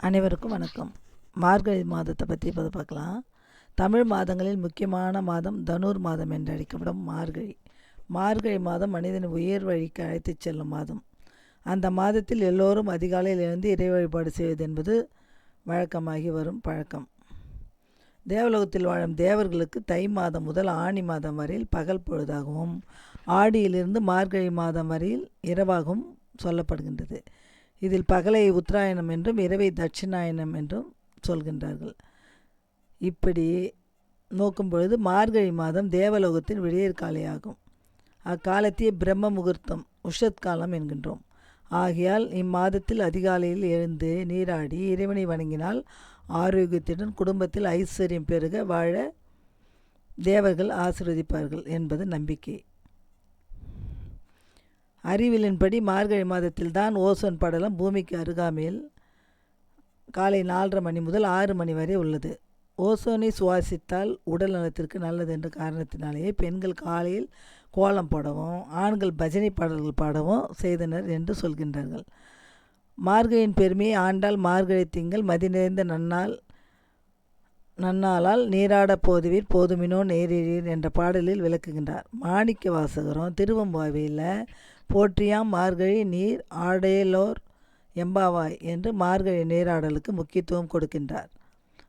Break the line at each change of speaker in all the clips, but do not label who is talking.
அனைவருக்கும் வணக்கம். மார்கழி மாதத்தை பற்றி இப்போது பார்க்கலாம். தமிழ் மாதங்களில் முக்கியமான மாதம் தனுர் மாதம் என்று அழைக்கப்படும் மார்கழி. மார்கழி மாதம் மனிதனை உயர் வழிக்கு அழைத்துச் செல்லும் மாதம். அந்த மாதத்தில் எல்லோரும் அதிகாலையில் எழுந்து இறை வழிபாடு செய்வது என்பது வழக்கமாகி வரும் பழக்கம். தேவலோகத்தில் வாழும் தேவர்களுக்கு தை மாதம் முதல் ஆணி மாதம் வரையில் பகல் பொழுதாகவும் ஆடியிலிருந்து மார்கழி மாதம் வரையில் இரவாகவும் சொல்லப்படுகின்றது. இதில் பகலை உத்தராயணம் என்றும் இரவை தட்சிணாயனம் என்றும் சொல்கின்றார்கள். இப்படி நோக்கும் பொழுது மார்கழி மாதம் தேவலோகத்தின் விடியற் காலையாகும் அக்காலத்தையே பிரம்ம முகூர்த்தம் உஷத் காலம் என்கின்றோம். ஆகையால் இம்மாதத்தில் அதிகாலையில் எழுந்து நீராடி இறைவனை வணங்கினால் ஆரோக்கியத்துடன் குடும்பத்தில் ஐஸ்வர்யம் பெருக வாழ தேவர்கள் ஆசிர்வதிப்பார்கள் என்பது நம்பிக்கை. அறிவியலின்படி மார்கழி மாதத்தில் தான் ஓசோன் படலம் பூமிக்கு அருகாமையில் காலை நாலரை மணி முதல் ஆறு மணி வரை உள்ளது. ஓசோனை சுவாசித்தால் உடல் நலத்திற்கு நல்லது என்ற காரணத்தினாலேயே பெண்கள் காலையில் கோலம் போடவும் ஆண்கள் பஜனை பாடல்கள் பாடவும் செய்தனர் என்று சொல்கின்றார்கள். மார்கழியின் பெருமையை ஆண்டால் மார்கழி திங்கள் மதி நிறைந்த நன்னால் நன்னாளால் நீராட போதுவீர் போதுமினோ நேரீர் என்ற பாடலில் விளக்குகின்றார். மாணிக்க வாசகரும் திருவம்பாவையில் போற்றியாம் மார்கழி நீர் ஆடேலோர் எம்பாவாய் என்று மார்கழி நீராடலுக்கு முக்கியத்துவம் கொடுக்கின்றார்.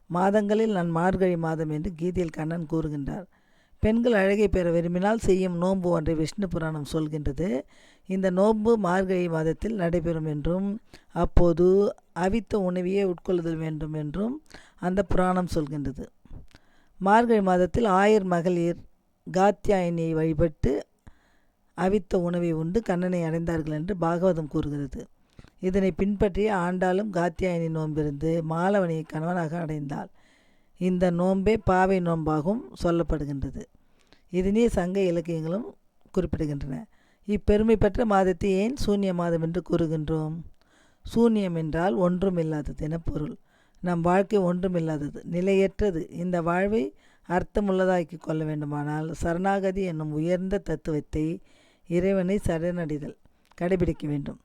மாதங்களில் நான் மார்கழி மாதம் என்று கீதையில் கண்ணன் கூறுகின்றார். பெண்கள் அழகை பெற விரும்பினால் செய்யும் நோன்பு ஒன்றை விஷ்ணு புராணம் சொல்கின்றது. இந்த நோன்பு மார்கழி மாதத்தில் நடைபெறும் என்றும் அப்போது அவித்த உணவையே உட்கொள்ளுதல் வேண்டும் என்றும் அந்த புராணம் சொல்கின்றது. மார்கழி மாதத்தில் ஆயர் மகளிர் காத்தியாயினியை வழிபட்டு அவித்த உணவை உண்டு கண்ணனை அடைந்தார்கள் என்று பாகவதம் கூறுகிறது. இதனை பின்பற்றிய ஆண்டாலும் காத்தியாயினி நோன்பிருந்து மாலவனியை கணவனாக அடைந்தாள். இந்த நோன்பே பாவை நோன்பாகவும் சொல்லப்படுகின்றது. இதனே சங்க இலக்கியங்களும் குறிப்பிடுகின்றன. இப்பெருமை பெற்ற மாதத்தை ஏன் சூன்ய மாதம் என்று கூறுகின்றோம்? சூன்யம் என்றால் ஒன்றும் இல்லாதது என பொருள். நம் வாழ்க்கை ஒன்றுமில்லாதது நிலையற்றது. இந்த வாழ்வை அர்த்தமுள்ளதாக்கி கொள்ள வேண்டுமானால் சரணாகதி என்னும் உயர்ந்த தத்துவத்தை இறைவனை சரணடைதல் கடைபிடிக்க வேண்டும்.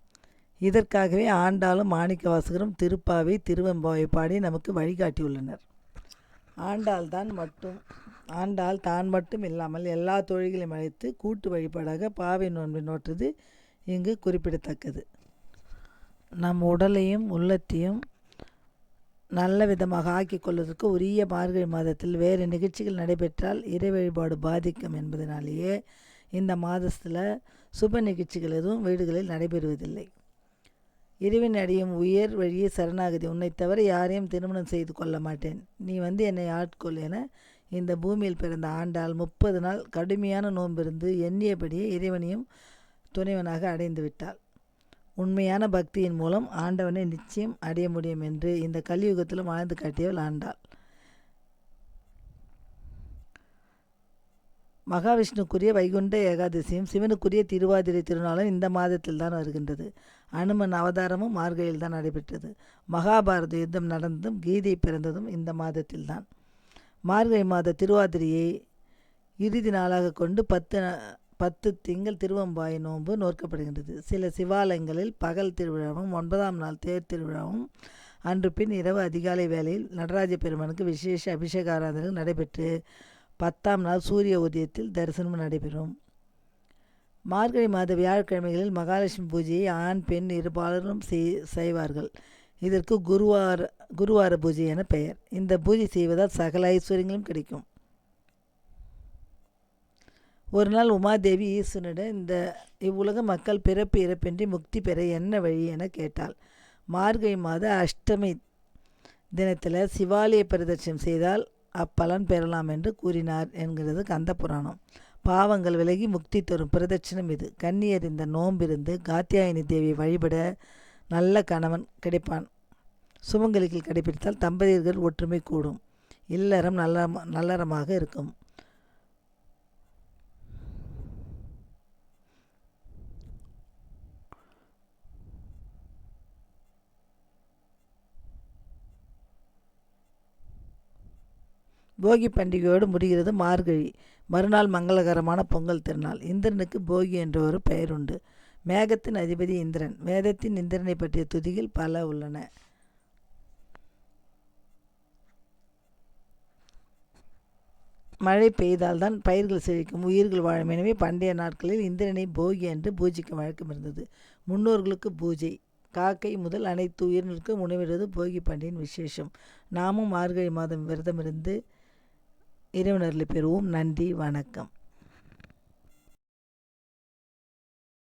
இதற்காகவே ஆண்டாளும் மாணிக்க வாசகரும் திருப்பாவை திருவெம்பாவை பாடி நமக்கு வழிகாட்டியுள்ளனர். ஆண்டாள் தான் மட்டும் ஆண்டாள் தான் மட்டும் இல்லாமல் எல்லா தொழில்களையும் அழைத்து கூட்டு வழிபாடாக பாவை நோன்பை நோற்றது இங்கு குறிப்பிடத்தக்கது. நம் உடலையும் உள்ளத்தையும் நல்ல விதமாக ஆக்கிக் கொள்வதற்கு உரிய மார்கழி மாதத்தில் வேறு நிகழ்ச்சிகள் நடைபெற்றால் இறை வழிபாடு பாதிக்கும் என்பதனாலேயே இந்த மாதத்தில் சுப நிகழ்ச்சிகள் எதுவும் வீடுகளில் நடைபெறுவதில்லை. இறைவன் அடையும் உயர் வழியே சரணாகதி உன்னை தவிர யாரையும் திருமணம் செய்து கொள்ள மாட்டேன். நீ வந்து என்னை ஆட்கொள் என இந்த பூமியில் பிறந்த ஆண்டால் முப்பது நாள் கடுமையான நோன்பிருந்து எண்ணியபடியே இறைவனையும் துணைவனாக அடைந்து விட்டாள். உண்மையான பக்தியின் மூலம் ஆண்டவனை நிச்சயம் அடைய முடியும் என்று இந்த கலியுகத்திலும் வாழ்ந்து காட்டியவள் ஆண்டாள். மகாவிஷ்ணுக்குரிய வைகுண்ட ஏகாதசியும் சிவனுக்குரிய திருவாதிரை திருநாளும் இந்த மாதத்தில் தான் வருகின்றது. அனுமன் அவதாரமும் மார்கையில் தான் நடைபெற்றது. மகாபாரத யுத்தம் நடந்ததும் கீதை பிறந்ததும் இந்த மாதத்தில் தான். மார்கழி மாத திருவாதிரையை இறுதி நாளாக கொண்டு பத்து பத்து திங்கள் திருவம்பாய் நோன்பு நோக்கப்படுகின்றது சில சிவாலயங்களில் பகல் திருவிழாவும் ஒன்பதாம் நாள் தேர் திருவிழாவும் அன்று பின் இரவு அதிகாலை வேளையில் நடராஜ பெருமானுக்கு விசேஷ அபிஷேக ஆராதனை நடைபெற்று பத்தாம் நாள் சூரிய உதயத்தில் தரிசனம் நடைபெறும். மார்கழி மாத வியாழக்கிழமைகளில் மகாலட்சுமி பூஜையை ஆண் பெண் இருபாலரும் செய் செய்வார்கள். இதற்கு குருவார குருவார பூஜை என பெயர். இந்த பூஜை செய்வதால் சகல ஐஸ்வர்யங்களும் கிடைக்கும். ஒரு நாள் உமாதேவி ஈஸ்வரனிடம் இந்த இவ்வுலக மக்கள் பிறப்பு இறப்பின்றி முக்தி பெற என்ன வழி என கேட்டாள். மார்கழி மாத அஷ்டமி தினத்தில் சிவாலய பிரதட்சணம் செய்தால் அப்பலன் பெறலாம் என்று கூறினார் என்கிறது கந்த புராணம் பாவங்கள் விலகி முக்தி தரும் பிரதட்சணம் இது. கன்னியர் இந்த நோம்பிருந்து காத்தியாயினி தேவியை வழிபட நல்ல கணவன் கிடைப்பான். சுமங்கலிகள் கடைபிடித்தால் தம்பதியர்கள் ஒற்றுமை கூடும். இல்லறம் நல்ல நல்லறமாக இருக்கும். போகி பண்டிகையோடு முடிகிறது மார்கழி. மறுநாள் மங்களகரமான பொங்கல் திருநாள். இந்திரனுக்கு போகி என்ற ஒரு பெயர் உண்டு மேகத்தின் அதிபதி இந்திரன். வேதத்தின் இந்திரனை பற்றிய துதிகள் பல உள்ளன. மழை பெய்தால்தான் பயிர்கள் செழிக்கும் உயிர்கள் வாழும். எனவே பண்டைய நாட்களில் இந்திரனை போகி என்று பூஜிக்கும் வழக்கம் இருந்தது. முன்னோர்களுக்கு பூஜை. காக்கை முதல் அனைத்து உயிரினருக்கும் உணவிடுவது போகி பண்டிகையின் விசேஷம். நாமும் மார்கழி மாதம் விரதம் இருந்து இறைவனர்களை பெறுவோம். நன்றி வணக்கம்.